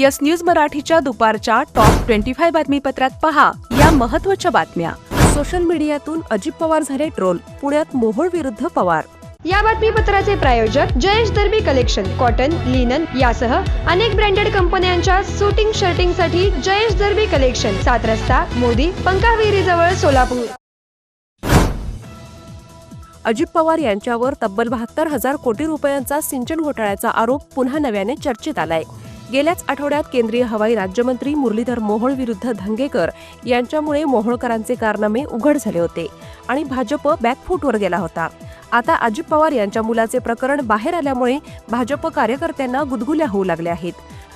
Yes news मराठीच्या दुपारच्या top twenty five बातमीपत्रात पहा या महत्त्वाच्या बातम्या. सोशल मीडियातून अजित पवार झाले ट्रोल पुण्यात मोहोळ विरुद्ध पवार. या बातमीपत्राचे प्रायोजक Jayesh Darbi collection cotton linen यासह अनेक ब्रँडेड कंपन्यांच्या सुटिंग शर्टिंगसाठी जयेश दर्बी कलेक्शन सात रस्ता मोदी पंकाविहिरी जवळ सोलापूर. अजित पवार यांच्यावर तब्बल बहात्तर हजार कोटी रुपयांचा सिंचन घोटाळ्याचा आरोप पुन्हा नव्याने चर्चेत आलाय. गेल्याच आठवड्यात केंद्रीय हवाई राज्यमंत्री मुरलीधर मोहोळ विरुद्ध धंगेकर यांच्यामुळे मोहोळकरांचे कारनामे उघड झाले होते आणि भाजप बॅकफूटवर गेला होता. आता अजित पवार यांच्या मुलाचे प्रकरण बाहेर आल्यामुळे भाजप कार्यकर्त्यांना गुदगुल्या होऊ लागल्या आहेत.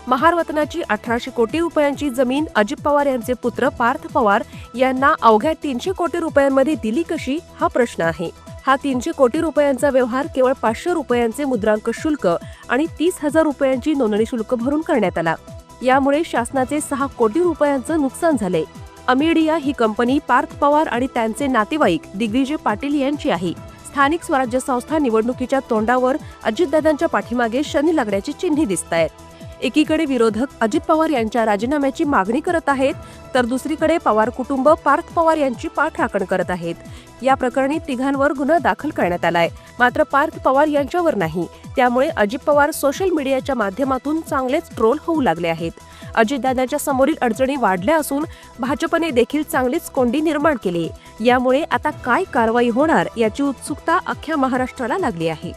महारवतनाची अठराशे कोटी रुपयांची जमीन अजित पवार यांचे पुत्र पार्थ पवार यांना अवघ्या तीनशे कोटी रुपयांमध्ये दिली कशी? हा प्रश्न आहे. हा तीनशे कोटी रुपयांचा व्यवहार केवळ पाचशे रुपयांचे मुद्रांक शुल्क आणि तीस हजार रुपयांची नोंदणी शुल्क भरून करण्यात आला. यामुळे शासनाचे सहा कोटी रुपयांचं नुकसान झाले. अमेडिया ही कंपनी पार्थ पवार आणि त्यांचे नातेवाईक दिग्विजय पाटील यांची आहे. स्थानिक स्वराज्य संस्था निवडणुकीच्या तोंडावर अजितदादांच्या पाठीमागे शनी लागण्याची चिन्हे दिसत आहेत एकीकडे विरोधक अजित पवार यांच्या राजीनाम्याची मागणी करत आहेत तर दुसरीकडे पवार कुटुंब पार्थ पवार यांची पाठराखण करत आहेत. या प्रकरणी तिघांवर गुन्हा दाखल करण्यात आलाय. मात्र पार्थ पवार यांच्यावर नाही. त्यामुळे अजित पवार सोशल मीडियाच्या माध्यमातून चांगलेच ट्रोल होऊ लागले आहेत. अजितदादाच्या समोरील अडचणी वाढल्या असून भाजपने देखील चांगलीच कोंडी निर्माण केली. यामुळे आता काय कारवाई होणार याची उत्सुकता अख्ख्या महाराष्ट्राला लागली आहे.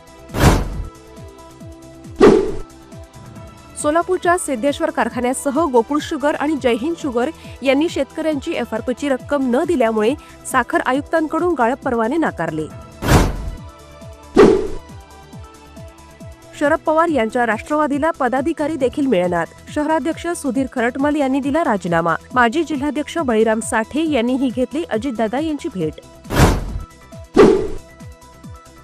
सोलापूरच्या सिद्धेश्वर कारखान्यासह गोकुळ शुगर आणि जयहिंद शुगर यांनी शेतकऱ्यांची एफआरपीची रक्कम न दिल्यामुळे साखर आयुक्तांकडून गाळप परवाने नाकारले. शरद पवार यांच्या राष्ट्रवादीला पदाधिकारी देखील मिळणार. शहराध्यक्ष सुधीर खरटमल यांनी दिला राजीनामा. माजी जिल्हाध्यक्ष बळीराम साठे यांनीही घेतली अजितदादा यांची भेट.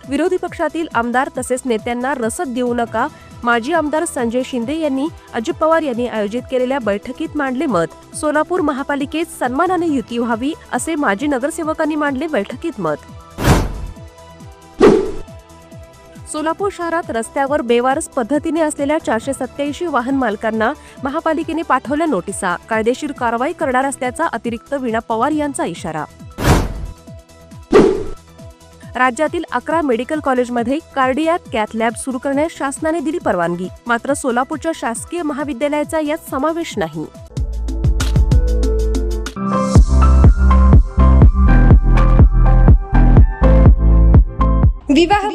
विरोधी पक्षातील आमदार तसेच नेत्यांना रसद देऊ नका माजी आमदार संजय शिंदे यांनी अजित पवार यांनी आयोजित केलेल्या बैठकीत मांडले मत. सोलापूर महापालिकेत सन्मानाने युती व्हावी असे माजी नगरसेवकांनी मांडले बैठकीत मत. सोलापूर शहरात रस्त्यावर बेवारस पद्धतीने असलेल्या चारशे सत्याऐंशी वाहन मालकांना महापालिकेने पाठवल्या नोटिसा. कायदेशीर कारवाई करणार असल्याचा अतिरिक्त वीणा पवार यांचा इशारा. राज्यातील अकरा मेडिकल कॉलेजमध्ये कार्डियाक कॅथ लॅब सुरू करण्यास शासनाने दिली परवानगी. मात्र सोलापूरच्या शासकीय महाविद्यालयाचा यात समावेश नाही.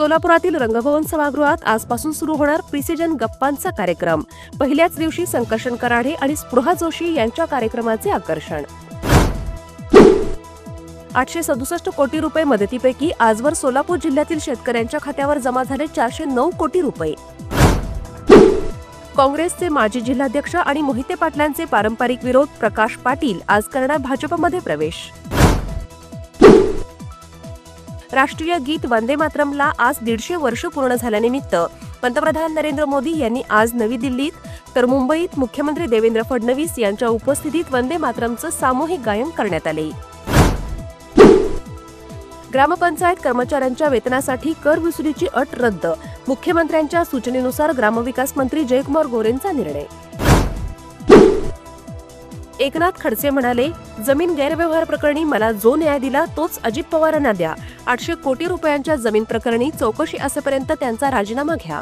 सोलापुरातील रंगभवन सभागृहात आजपासून सुरू होणार प्रिसिजन गप्पांचा कार्यक्रम. पहिल्याच दिवशी संकर्षण कराडे आणि स्पृहा जोशी यांच्या कार्यक्रमाचे आकर्षण. आठशे सदुसष्ट कोटी रुपये मदतीपैकी आजवर सोलापूर जिल्ह्यातील शेतकऱ्यांच्या खात्यावर जमा झाले चारशे नऊ कोटी रुपये. काँग्रेसचे माजी जिल्हाध्यक्ष आणि मोहिते पाटलांचे पारंपरिक विरोध प्रकाश पाटील आज करणार भाजपमध्ये प्रवेश. राष्ट्रीय गीत वंदे मातरमला आज दीडशे वर्ष पूर्ण झाल्यानिमित्त पंतप्रधान नरेंद्र मोदी यांनी आज नवी दिल्लीत तर मुंबईत मुख्यमंत्री देवेंद्र फडणवीस यांच्या उपस्थितीत वंदे मातरमचं सामूहिक गायन करण्यात आले. ग्रामपंचायत कर्मचाऱ्यांच्या वेतनासाठी कर वसुलीची अट रद्द मुख्यमंत्र्यांच्या सूचनेनुसार ग्रामविकास मंत्री जयकुमार गोरेंचा निर्णय. एकनाथ खडसे म्हणाले जमीन गैरव्यवहार प्रकरणी मला जो न्याय दिला तोच अजित पवारांना द्या. आठशे कोटी रुपयांच्या जमीन प्रकरणी चौकशी असेपर्यंत त्यांचा राजीनामा घ्या.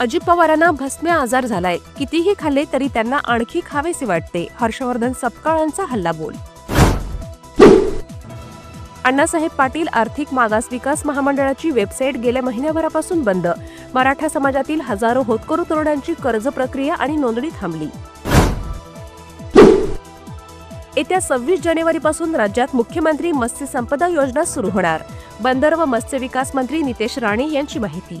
अजित पवारांना भस्म्य आजार झालाय. कितीही खाल्ले तरी त्यांना आणखी खावेसे वाटते. हर्षवर्धन सपकाळांचा हल्ला बोल अण्णासाहेब पाटील आर्थिक मागास विकास महामंडळाची वेबसाईट गेल्या महिन्याभरापासून बंद. मराठा समाजातील हजारो होतकरू तरुणांची कर्ज प्रक्रिया आणि नोंदणी थांबली. येत्या सव्वीस जानेवारीपासून राज्यात मुख्यमंत्री मत्स्य संपदा योजना सुरू होणार. बंदर व मत्स्य विकास मंत्री नितेश राणे यांची माहिती.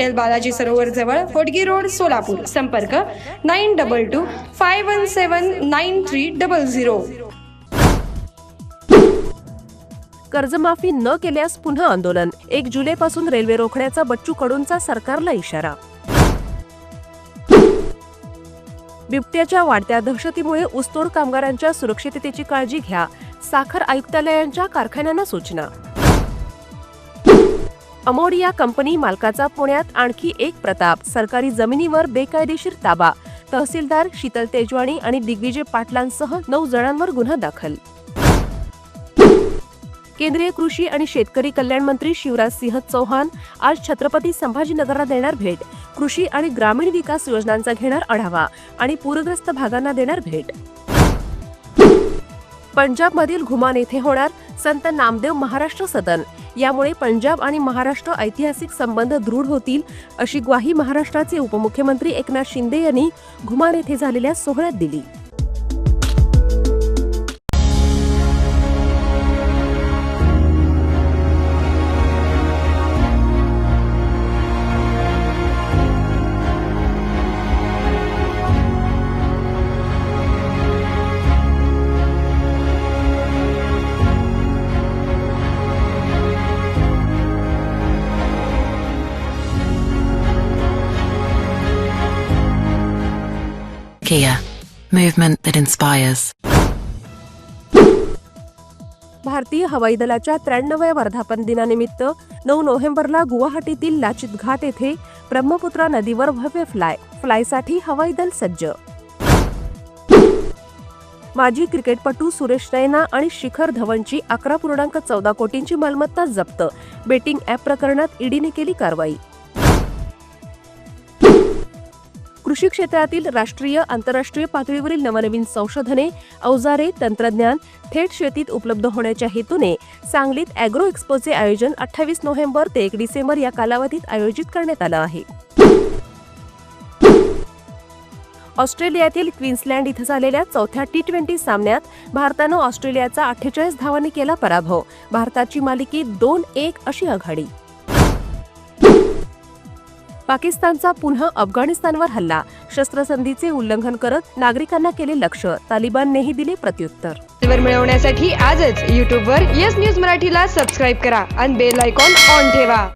बालाजी सरोवर जवळ होडगी रोड सोलापूर. संपर्क nine double two five one seven nine three double zero. कर्जमाफी न केल्यास पुन्हा आंदोलन. एक जुलैपासून रेल्वे रोखण्याचा बच्चू कडूंचा सरकारला इशारा. बिबट्याच्या वाढत्या दहशतीमुळे ऊसतोड कामगारांच्या सुरक्षिततेची काळजी घ्या साखर आयुक्तालयांच्या कारखान्यांना सूचना. अमोडिया कंपनी मालकाचा पुण्यात आणखी एक प्रताप सरकारी जमिनीवर बेकायदेशीर ताबा तहसीलदार शीतल तेजवाणी आणि दिग्विजय पाटलांसह नऊ जणांवर गुन्हा दाखल. केंद्रीय कृषी आणि शेतकरी कल्याण मंत्री शिवराज सिंह चौहान आज छत्रपती संभाजीनगरला देणार भेट. कृषी आणि ग्रामीण विकास योजनांचा घेणार आढावा आणि पूरग्रस्त भागांना देणार भेट. पंजाबमधील घुमान येथे होणार संत नामदेव महाराष्ट्र सदन. यामुळे पंजाब आणि महाराष्ट्र ऐतिहासिक संबंध दृढ होतील अशी ग्वाही महाराष्ट्राचे उपमुख्यमंत्री एकनाथ शिंदे यांनी घुमान येथे झालेल्या सोहळ्यात दिली. Kia, movement that inspires. भारतीय हवाई दलाच्या त्र्याण्णव्या वर्धापन दिनानिमित्त नऊ नोव्हेंबरला गुवाहाटीतील लाचित घाट येथे ब्रह्मपुत्रा नदीवर भव्य फ्लाय फ्लायसाठी हवाई दल सज्ज. माजी क्रिकेटपटू सुरेश रैना आणि शिखर धवनची अकरा पूर्णांक चौदा कोटींची मालमत्ता जप्त. बेटिंग ॲप प्रकरणात ईडीने केली कारवाई. कृषी क्षेत्रातील राष्ट्रीय आंतरराष्ट्रीय पातळीवरील नवनवीन संशोधने अवजारे तंत्रज्ञान थेट शेतीत उपलब्ध होण्याच्या हेतूने सांगलीत अॅग्रो एक्स्पोचे आयोजन अठ्ठावीस नोव्हेंबर ते एक डिसेंबर या कालावधीत आयोजित करण्यात आलं आहे. ऑस्ट्रेलियातील क्वीन्सलँड इथं झालेल्या चौथ्या टी ट्वेंटी सामन्यात भारतानं ऑस्ट्रेलियाचा अठ्ठेचाळीस धावांनी केला पराभव. भारताची मालिकी दोन एक अशी आघाडी. पाकिस्तानचा पुन्हा अफगाणिस्तानवर हल्ला. शस्त्रसंधीचे उल्लंघन करत नागरिकांना केले लक्ष. तालिबाननेही दिले प्रत्युत्तर. मिळवण्यासाठी आजच यूट्यूबवर येस न्यूज मराठीला सबस्क्राईब करा आणि बेल आयकॉन ऑन ठेवा.